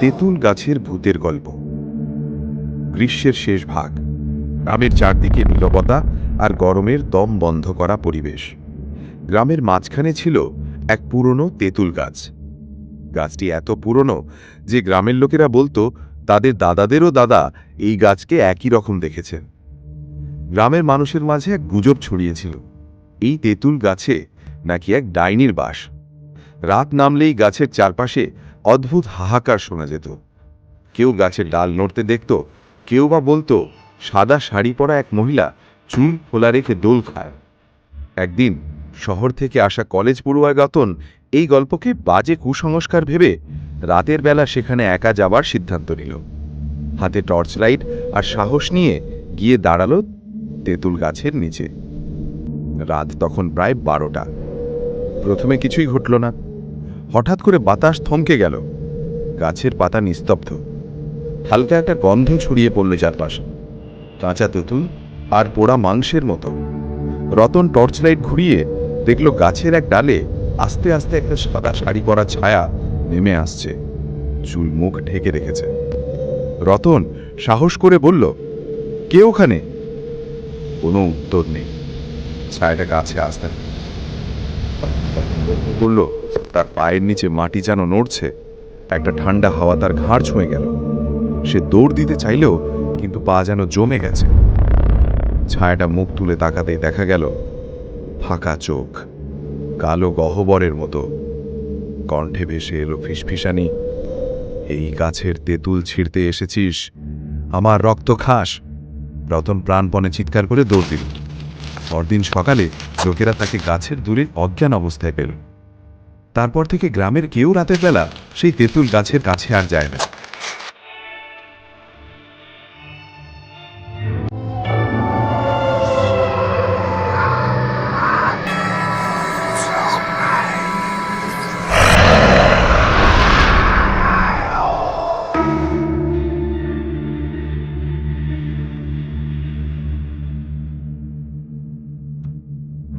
তেঁতুল গাছের ভূতের গল্প। গ্রীষ্মের শেষ ভাগ, গ্রামের চারদিকে নীরবতা আর গরমের দম বন্ধ করা পরিবেশ। গ্রামের মাঝখানে ছিল এক পুরনো তেঁতুল গাছ। গাছটি এত পুরনো যে গ্রামের লোকেরা বলতো, তাদের দাদাদেরও দাদা এই গাছকে একই রকম দেখেছেন। গ্রামের মানুষের মাঝে এক গুজব ছড়িয়েছিল। এই তেঁতুল গাছে নাকি এক ডাইনির বাস। রাত নামলেই গাছের চারপাশে অদ্ভুত হাহাকার শোনা যেত। কেউ গাছের ডাল নড়তে দেখত, কেউ বা বলতো, সাদা শাড়ি পরা এক মহিলা চুল খোলা রেখে দোল খায়। একদিন শহর থেকে আসা কলেজ পড়ুয়া গাতন এই গল্পকে বাজে কুসংস্কার ভেবে রাতের বেলা সেখানে একা যাবার সিদ্ধান্ত নিল। হাতে টর্চ লাইট আর সাহস নিয়ে গিয়ে দাঁড়াল তেঁতুল গাছের নিচে। রাত তখন প্রায় বারোটা। প্রথমে কিছুই ঘটল না। হঠাৎ করে বাতাস থমকে গেল। গাছের পাতা নিস্তব্ধ। হালকা একটা গন্ধ ছড়িয়ে পড়ল চারপাশে। কাঁচা তেঁতুল আর পোড়া মাংসের মতো। রতন টর্চ লাইট ঘুরিয়ে দেখল গাছের এক ডালে আস্তে আস্তে একটা সাদা শাড়ি পরা ছায়া নেমে আসছে। চুল মুখ ঢেকে রেখেছে। রতন সাহস করে বলল, কে ওখানে? কোনো উত্তর নেই। ছায়াটা গাছে আসতে বলল তার পায়ের নিচে মাটি যেন নড়ছে, একটা ঠান্ডা হাওয়া তার ঘাড় ছুঁয়ে গেল। সে দৌড় দিতে চাইলেও কিন্তু পা যেন জমে গেছে। ছায়াটা মুখ তুলে তাকাতেই দেখা গেল, ফাঁকা চোখ, কালো গহ্বরের মতো। কণ্ঠে ভেসে এলো ফিসফিসানি, এই গাছের তেঁতুল ছিঁড়তে এসেছিস? আমার রক্ত খাস। রতন প্রাণপণে চিৎকার করে দৌড় দিল। পরদিন সকালে লোকেরা তাকে গাছের দূরে অজ্ঞান অবস্থায় পেল। তারপর থেকে গ্রামের কেউ রাতের বেলা সেই তেঁতুল গাছের কাছে আর যায় না।